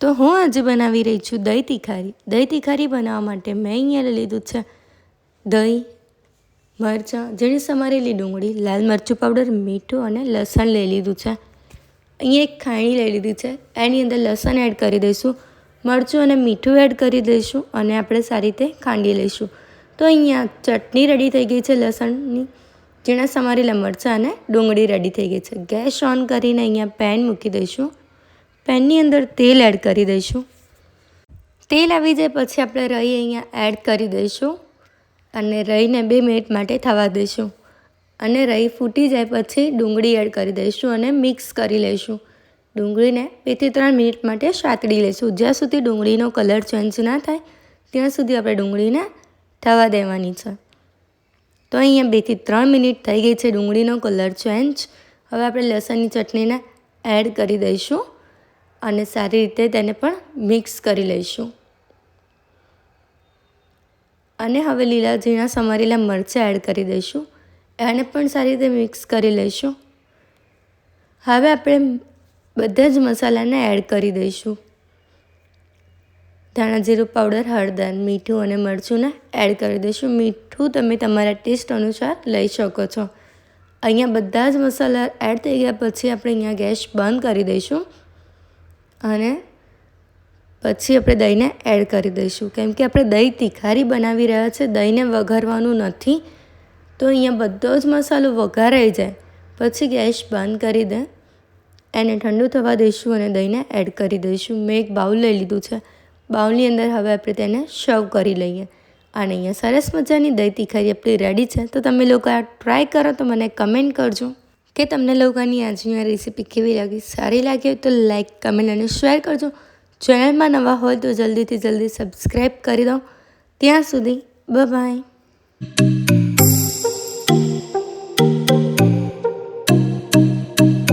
તો હું આજે બનાવી રહી છું દહીં તિખારી. દહીં તિખારી બનાવવા માટે મેં અહીંયા લીધું છે દહીં, મરચાં ઝીણી સમારેલી ડુંગળી, લાલ મરચું પાવડર મીઠું અને લસણ લઈ લીધું છે. અહીંયા એક ખાણી લઈ લીધી છે. એની અંદર લસણ એડ કરી દઈશું, મરચું અને મીઠું એડ કરી દઈશું અને આપણે સારી રીતે ખાંડી લઈશું. તો અહીંયા ચટણી રેડી થઈ ગઈ છે લસણની ઝીણા સમારેલા મરચાં અને ડુંગળી રેડી થઈ ગઈ છે. ગેસ ઓન કરીને અહીંયા પેન મૂકી દઈશું. પેનની અંદર તેલ એડ કરી દઈશું. તેલ આવી જાય પછી આપણે રહી અહીંયા એડ કરી દઈશું અને રહીને બે મિનિટ માટે થવા દઈશું. અને રહી ફૂટી જાય પછી ડુંગળી એડ કરી દઈશું અને મિક્સ કરી લઈશું. ડુંગળીને બેથી ત્રણ મિનિટ માટે સાતડી લઈશું. જ્યાં સુધી ડુંગળીનો કલર ચેન્જ ના થાય, ત્યાં સુધી આપણે ડુંગળીને થવા દેવાની છે. તો અહીંયા બેથી ત્રણ મિનિટ થઈ ગઈ છે ડુંગળીનો કલર ચેન્જ હવે આપણે લસણની ચટણીને એડ કરી દઈશું. અને સારી રીતે તેને પણ મિક્સ કરી લઈશું. અને હવે લીલા ઝીણા સમારેલા મરચાં એડ કરી દઈશું. એને પણ સારી રીતે મિક્સ કરી લઈશું. હવે આપણે બધા જ મસાલાને એડ કરી દઈશું. ધાણા જીરું પાવડર હળદર, મીઠું અને મરચુંને એડ કરી દઈશું. મીઠું તમે તમારા ટેસ્ટ અનુસાર લઈ શકો છો. અહીંયા બધા જ મસાલા એડ થઈ ગયા પછી આપણે અહીંયા ગેસ બંધ કરી દઈશું. અને પછી આપણે દહીંને એડ કરી દઈશું. કેમ કે આપણે દહીં તિખારી બનાવી રહ્યા છે, દહીંને વઘારવાનું નથી, તો અહીંયા બધો જ મસાલો વઘારાઈ જાય. પછી ગેસ બંધ કરી દે. એને ઠંડુ થવા દઈશું અને દહીંને એડ કરી દઈશું. મેં એક બાઉલ લઈ લીધું છે. બાઉલની અંદર હવે આપણે તેને સર્વ કરી લઈએ. અને અહીંયા સરસ મજાની દહીં તિખારી આપણી રેડી છે. તો તમે લોકો આ ટ્રાય કરો તો મને કમેન્ટ કરજો. કે તમને લોકોની આજની આ રેસીપી કેવી લાગી? સારી લાગી તો લાઈક કમેન્ટ અને શેર કરજો. ચેનલમાં નવા હોય તો જલ્દીથી જલ્દી સબસ્ક્રાઈબ કરી દો. ત્યાં સુધી બાય